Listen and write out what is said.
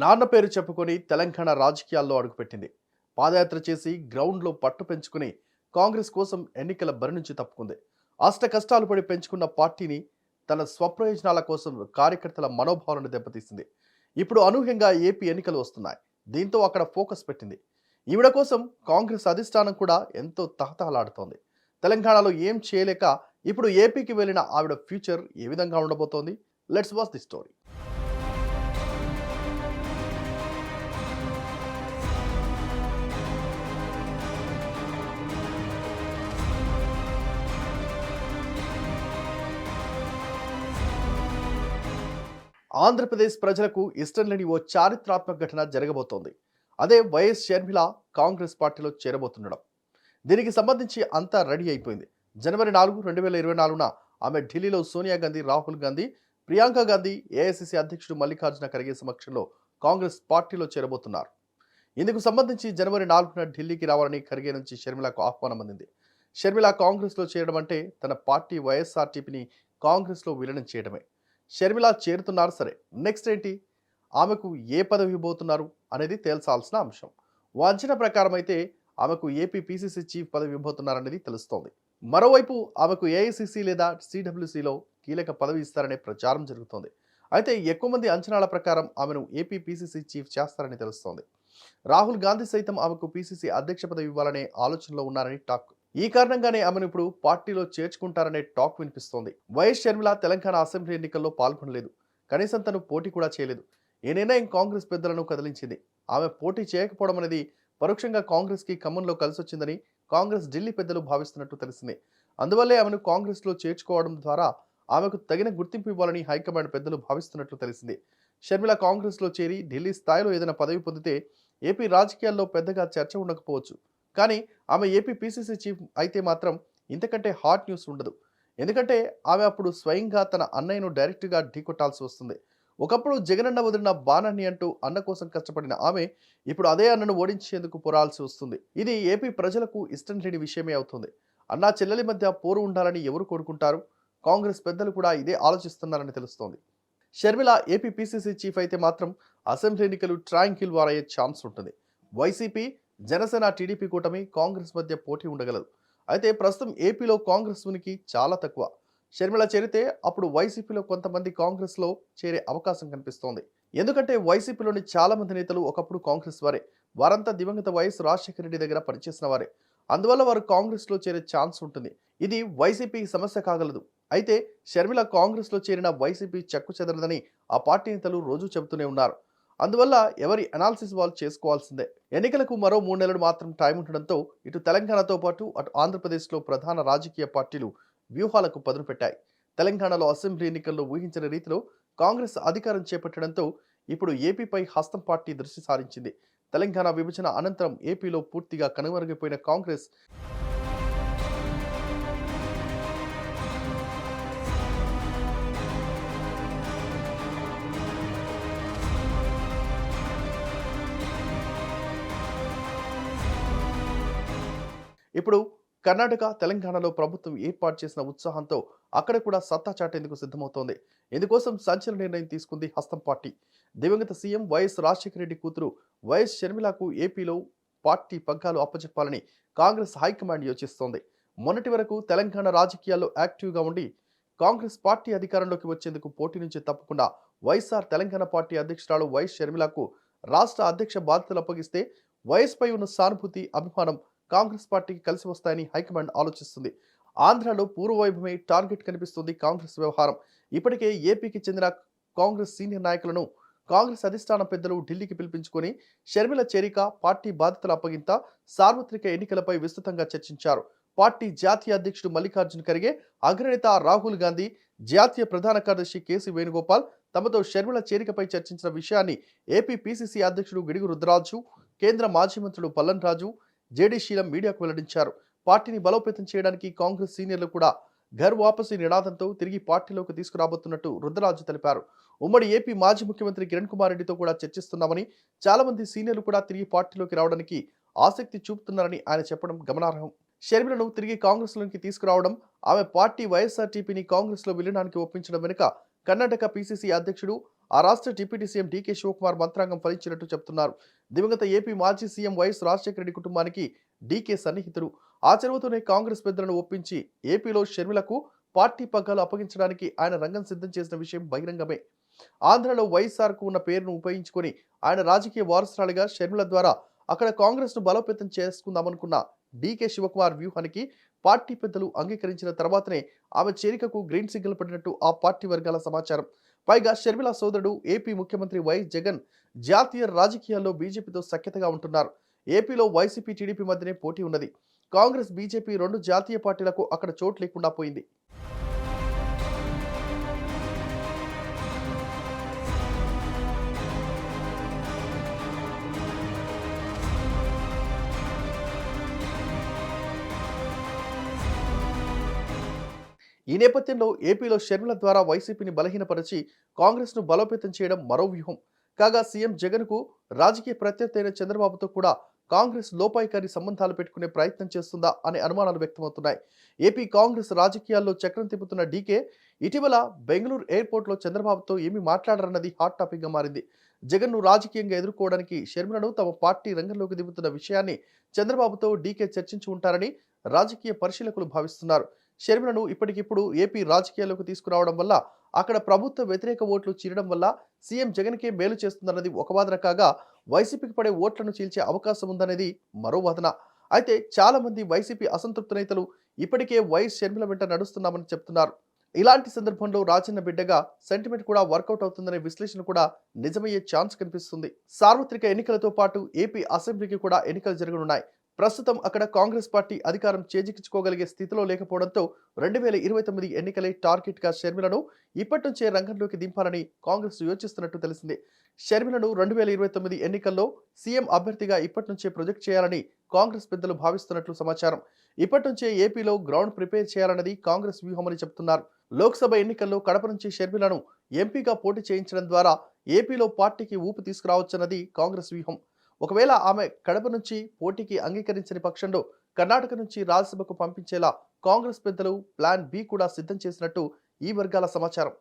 నాన్న పేరు చెప్పుకొని తెలంగాణ రాజకీయాల్లో అడుగుపెట్టింది. పాదయాత్ర చేసి గ్రౌండ్లో పట్టు పెంచుకుని కాంగ్రెస్ కోసం ఎన్నికల బరి నుంచి తప్పుకుంది. అష్ట కష్టాలు పడి పెంచుకున్న పార్టీని తన స్వప్రయోజనాల కోసం కార్యకర్తల మనోభావాలను దెబ్బతీసింది. ఇప్పుడు అనూహ్యంగా ఏపీ ఎన్నికలు వస్తున్నాయి. దీంతో అక్కడ ఫోకస్ పెట్టింది. ఈవిడ కోసం కాంగ్రెస్ అధిష్టానం కూడా ఎంతో తహతహలాడుతోంది. తెలంగాణలో ఏం చేయలేక ఇప్పుడు ఏపీకి వెళ్ళిన ఆవిడ ఫ్యూచర్ ఏ విధంగా ఉండబోతోంది? Let's watch the story. Andhra Pradesh ప్రజలకు ఇష్టం లేని ఓ చారిత్రాత్మక ఘటన జరగబోతోంది. అదే వైఎస్ షర్మిల కాంగ్రెస్ పార్టీలో చేరబోతుండడం. దీనికి సంబంధించి అంతా రెడీ అయిపోయింది. జనవరి నాలుగు రెండు వేల ఇరవై నాలుగున ఆమె ఢిల్లీలో సోనియా గాంధీ రాహుల్ గాంధీ ప్రియాంక గాంధీ ఏఐసిసి అధ్యక్షుడు మల్లికార్జున ఖర్గే సమక్షంలో కాంగ్రెస్ పార్టీలో చేరబోతున్నారు. ఇందుకు సంబంధించి జనవరి నాలుగున ఢిల్లీకి రావాలని ఖర్గే నుంచి షర్మిలకు ఆహ్వానం అందింది. షర్మిల కాంగ్రెస్లో చేరడం అంటే తన పార్టీ వైఎస్ఆర్టీపీని కాంగ్రెస్లో విలీనం చేయడమే. షర్మిల చేరుతున్నారు. సరే నెక్స్ట్ ఏంటి? ఆమెకు ఏ పదవి ఇవ్వబోతున్నారు అనేది తేల్చాల్సిన అంశం. ఓ ప్రకారం అయితే ఆమెకు ఏపీ పీసీసీ చీఫ్ పదవి ఇవ్వబోతున్నారనేది తెలుస్తోంది. మరోవైపు ఆమెకు ఏఐసిసి లేదా సిడబ్ల్యూసిలో కీలక పదవి ఇస్తారనే ప్రచారం జరుగుతోంది. అయితే ఎక్కువ మంది అంచనాల ప్రకారం ఆమెను ఏపీ పీసీసీ చీఫ్ చేస్తారని తెలుస్తోంది. రాహుల్ గాంధీ సైతం ఆమెకు పీసీసీ అధ్యక్ష పదవి ఇవ్వాలనే ఆలోచనలో ఉన్నారని టాక్ ఈ కారణంగానే ఆమెను ఇప్పుడు పార్టీలో చేర్చుకుంటారనే టాక్ వినిపిస్తోంది. వైఎస్ షర్మిల తెలంగాణ అసెంబ్లీ ఎన్నికల్లో పాల్గొనలేదు. కనీసం తను పోటీ కూడా చేయలేదు. ఈ నిర్ణయం కాంగ్రెస్ పెద్దలను కదిలించింది? ఆమె పోటీ చేయకపోవడం అనేది పరోక్షంగా కాంగ్రెస్కి ఖమ్మంలో కలిసొచ్చిందని కాంగ్రెస్ ఢిల్లీ పెద్దలు భావిస్తున్నట్టు తెలిసింది. అందువల్లే ఆమెను కాంగ్రెస్లో చేర్చుకోవడం ద్వారా ఆమెకు తగిన గుర్తింపు ఇవ్వాలని హైకమాండ్ పెద్దలు భావిస్తున్నట్లు తెలిసింది. షర్మిల కాంగ్రెస్లో చేరి ఢిల్లీ స్థాయిలో ఏదైనా పదవి పొందితే ఏపీ రాజకీయాల్లో పెద్దగా చర్చ ఉండకపోవచ్చు. కానీ ఆమె ఏపీ పీసీసీ చీఫ్ అయితే మాత్రం ఇంతకంటే హాట్ న్యూస్ ఉండదు. ఎందుకంటే ఆమె అప్పుడు స్వయంగా తన అన్నయ్యను డైరెక్ట్గా ఢీకొట్టాల్సి వస్తుంది. ఒకప్పుడు జగనన్న వదిలిన బాణాన్ని అంటూ అన్న కోసం కష్టపడిన ఆమె ఇప్పుడు అదే అన్నను ఓడించేందుకు పోరాల్సి వస్తుంది. ఇది ఏపీ ప్రజలకు ఇష్టం లేని విషయమే అవుతుంది. అన్నా చెల్లెలి మధ్య పోరు ఉండాలని ఎవరు కోరుకుంటారు? కాంగ్రెస్ పెద్దలు కూడా ఇదే ఆలోచిస్తున్నారని తెలుస్తోంది. షర్మిల ఏపీ పీసీసీ చీఫ్ అయితే మాత్రం అసెంబ్లీ ఎన్నికలు ట్రాంకిల్ వారయ్యే ఛాన్స్ ఉంటుంది. వైసీపీ జనసేన టీడీపీ కూటమి కాంగ్రెస్ మధ్య పోటీ ఉండగలదు. అయితే ప్రస్తుతం ఏపీలో కాంగ్రెస్ ఉనికి చాలా తక్కువ. షర్మిల చేరితే అప్పుడు వైసీపీలో కొంతమంది కాంగ్రెస్లో చేరే అవకాశం కనిపిస్తోంది. ఎందుకంటే వైసీపీలోని చాలా మంది నేతలు ఒకప్పుడు కాంగ్రెస్ వారే. వారంతా దివంగత వైఎస్ రాజశేఖర రెడ్డి దగ్గర పనిచేసిన వారే. అందువల్ల వారు కాంగ్రెస్లో చేరే ఛాన్స్ ఉంటుంది. ఇది వైసీపీ సమస్య కాగలదు. అయితే షర్మిల కాంగ్రెస్లో చేరిన వైసీపీ చెక్కు చెదరదని ఆ పార్టీ నేతలు రోజూ చెబుతూనే ఉన్నారు. అందువల్ల ఎవరి అనాలిసిస్ వాళ్ళు చేసుకోవాల్సిందే. ఎన్నికలకు మరో మూడు నెలలు మాత్రం టైం ఉండడంతో ఇటు తెలంగాణతో పాటు అటు ఆంధ్రప్రదేశ్లో ప్రధాన రాజకీయ పార్టీలు వ్యూహాలకు పదును పెట్టాయి. తెలంగాణలో అసెంబ్లీ ఎన్నికల్లో ఊహించిన రీతిలో కాంగ్రెస్ అధికారం చేపట్టడంతో ఇప్పుడు ఏపీపై హస్తం పార్టీ దృష్టి సారించింది. తెలంగాణ విభజన అనంతరం ఏపీలో పూర్తిగా కనుమరుగైపోయిన కాంగ్రెస్ ఇప్పుడు కర్ణాటక తెలంగాణలో ప్రభుత్వం ఏర్పాటు చేసిన ఉత్సాహంతో అక్కడ కూడా సత్తా చాటేందుకు సిద్ధమవుతోంది. ఇందుకోసం సంచలన నిర్ణయం తీసుకుంది హస్తం పార్టీ. దివంగత సీఎం వైఎస్ రాజశేఖర రెడ్డి కూతురు వైఎస్ షర్మిలకు ఏపీలో పార్టీ పగ్గాలు అప్పచెప్పాలని కాంగ్రెస్ హైకమాండ్ యోచిస్తోంది. మొన్నటి వరకు తెలంగాణ రాజకీయాల్లో యాక్టివ్గా ఉండి కాంగ్రెస్ పార్టీ అధికారంలోకి వచ్చేందుకు పోటీ నుంచి తప్పకుండా వైఎస్ఆర్ తెలంగాణ పార్టీ అధ్యక్షురాలు వైఎస్ షర్మిలకు రాష్ట్ర అధ్యక్ష బాధ్యతలు అప్పగిస్తే వైఎస్పై ఉన్న సానుభూతి అభిమానం కాంగ్రెస్ పార్టీకి కలిసి వస్తాయని హైకమాండ్ ఆలోచిస్తుంది. ఆంధ్రలో పూర్వవైభవమే టార్గెట్ కనిపిస్తుంది కాంగ్రెస్ వ్యవహారం. ఇప్పటికే ఏపీకి చెందిన కాంగ్రెస్ సీనియర్ నాయకులను కాంగ్రెస్ అధిష్టాన పెద్దలు ఢిల్లీకి పిలిపించుకొని షర్మిల చేరిక పార్టీ బాధ్యతల అప్పగింత సార్వత్రిక ఎన్నికలపై విస్తృతంగా చర్చించారు. పార్టీ జాతీయ అధ్యక్షుడు మల్లికార్జున్ ఖర్గే అగ్రనేత రాహుల్ గాంధీ జాతీయ ప్రధాన కార్యదర్శి కేసీ వేణుగోపాల్ తమతో షర్మిల చేరికపై చర్చించిన విషయాన్ని ఏపీ పిసిసి అధ్యక్షుడు గిడుగు రుద్రరాజు కేంద్ర మాజీ మంత్రులు పల్లన్ రాజు జేడీ శీలం మీడియాకు వెల్లడించారు. పార్టీని బలోపేతం చేయడానికి కాంగ్రెస్ సీనియర్లు కూడా ఘర్ వాపసీ నినాదంతో తిరిగి పార్టీలోకి తీసుకురాబోతున్నట్టు రుద్రరాజు తెలిపారు. ఉమ్మడి ఏపీ మాజీ ముఖ్యమంత్రి కిరణ్ కుమార్ రెడ్డితో కూడా చర్చిస్తున్నామని చాలా మంది సీనియర్లు కూడా తిరిగి పార్టీలోకి రావడానికి ఆసక్తి చూపుతున్నారని ఆయన చెప్పడం గమనార్హం. షర్మిలను తిరిగి కాంగ్రెస్లోకి తీసుకురావడం ఆమె పార్టీ వైఎస్ఆర్టీపీని కాంగ్రెస్లో విలీనానికి ఒప్పించడం వెనుక కర్ణాటక పీసీసీ అధ్యక్షుడు ఆ రాష్ట్ర డిప్యూటీ సీఎం డీకే శివకుమార్ మంత్రాంగం ఫలించినట్టు చెప్తున్నారు. దివంగత ఏపీ మాజీ సీఎం వైఎస్ రాజశేఖర రెడ్డి కుటుంబానికి డీకే సన్నిహితుడు. ఆ చెరువుతోనే కాంగ్రెస్ పెద్దలను ఒప్పించి ఏపీలో షర్మిలకు పార్టీ పగ్గాలు అప్పగించడానికి ఆయన రంగం సిద్ధం చేసిన విషయం బహిరంగమే. ఆంధ్రలో వైఎస్ఆర్కు ఉన్న పేరును ఉపయోగించుకొని ఆయన రాజకీయ వారసురాలిగా షర్మిల ద్వారా అక్కడ కాంగ్రెస్ను బలోపేతం చేసుకుందామనుకున్న డీకే శివకుమార్ వ్యూహానికి పార్టీ పెద్దలు అంగీకరించిన తర్వాతనే ఆమె చేరికకు గ్రీన్ సిగ్నల్ పడినట్టు ఆ పార్టీ వర్గాల సమాచారం. పైగా షర్మిల సోదరుడు ఏపీ ముఖ్యమంత్రి వైఎస్ జగన్ జాతీయ రాజకీయాల్లో బీజేపీతో సఖ్యతగా ఉంటున్నారు. ఏపీలో వైసీపీ టీడీపీ మధ్యనే పోటీ ఉన్నది. కాంగ్రెస్ బీజేపీ రెండు జాతీయ పార్టీలకు అక్కడ చోటు లేకుండా పోయింది. ఈ నేపథ్యంలో ఏపీలో షర్మిల ద్వారా వైసీపీని బలహీనపరిచి కాంగ్రెస్ను బలోపేతం చేయడం మరో వ్యూహం. కాగా సీఎం జగన్కు రాజకీయ ప్రత్యర్థి అయిన చంద్రబాబుతో కూడా కాంగ్రెస్ లోపాయికారి సంబంధాలు పెట్టుకునే ప్రయత్నం చేస్తుందా అనే అనుమానాలు వ్యక్తమవుతున్నాయి. ఏపీ కాంగ్రెస్ రాజకీయాల్లో చక్రం తిప్పుతున్న డీకే ఇటీవల బెంగళూరు ఎయిర్పోర్ట్లో చంద్రబాబుతో ఏమి మాట్లాడరన్నది హాట్ టాపిక్గా మారింది. జగన్ను రాజకీయంగా ఎదుర్కోవడానికి షర్మిలను తమ పార్టీ రంగంలోకి దిగుతున్న విషయాన్ని చంద్రబాబుతో డీకే చర్చించి ఉంటారని రాజకీయ పరిశీలకులు భావిస్తున్నారు. షర్మిలను ఇప్పటికిప్పుడు ఏపీ రాజకీయాల్లోకి తీసుకురావడం వల్ల అక్కడ ప్రభుత్వ వ్యతిరేక ఓట్లు చీరడం వల్ల సీఎం జగన్కే మేలు చేస్తుందన్నది ఒక వాదన కాగా వైసీపీకి పడే ఓట్లను చీల్చే అవకాశం ఉందనేది మరో వాదన. అయితే చాలామంది వైసీపీ అసంతృప్త నేతలు ఇప్పటికే వైఎస్ షర్మిల వెంట నడుస్తున్నామని చెప్తున్నారు. ఇలాంటి సందర్భంలో రాజన్న బిడ్డగా సెంటిమెంట్ కూడా వర్కౌట్ అవుతుందనే విశ్లేషణ కూడా నిజమయ్యే ఛాన్స్ కనిపిస్తుంది. సార్వత్రిక ఎన్నికలతో పాటు ఏపీ అసెంబ్లీకి కూడా ఎన్నికలు జరగనున్నాయి. ప్రస్తుతం అక్కడ కాంగ్రెస్ పార్టీ అధికారం చేజిక్కించుకోగలిగే స్థితిలో లేకపోవడంతో రెండు వేల ఇరవై తొమ్మిది ఎన్నికలే టార్గెట్గా షర్మిలను ఇప్పటి నుంచే రంగంలోకి దింపాలని కాంగ్రెస్ యోచిస్తున్నట్టు తెలిసింది. షర్మిలను రెండు వేల ఇరవై తొమ్మిది ఎన్నికల్లో సీఎం అభ్యర్థిగా ఇప్పటి నుంచే ప్రొజెక్ట్ చేయాలని కాంగ్రెస్ పెద్దలు భావిస్తున్నట్లు సమాచారం. ఇప్పటి నుంచే ఏపీలో గ్రౌండ్ ప్రిపేర్ చేయాలన్నది కాంగ్రెస్ వ్యూహమని చెబుతున్నారు లోక్సభ ఎన్నికల్లో కడప నుంచి షర్మిలను ఎంపీగా పోటీ చేయించడం ద్వారా ఏపీలో పార్టీకి ఊపు తీసుకురావచ్చన్నది కాంగ్రెస్ వ్యూహం. ఒకవేళ ఆమె కడప నుంచి పోటీకి అంగీకరించని పక్షంలో కర్ణాటక నుంచి రాజ్యసభకు పంపించేలా కాంగ్రెస్ పెద్దలు ప్లాన్ బి కూడా సిద్ధం చేసినట్టు ఈ వర్గాల సమాచారం.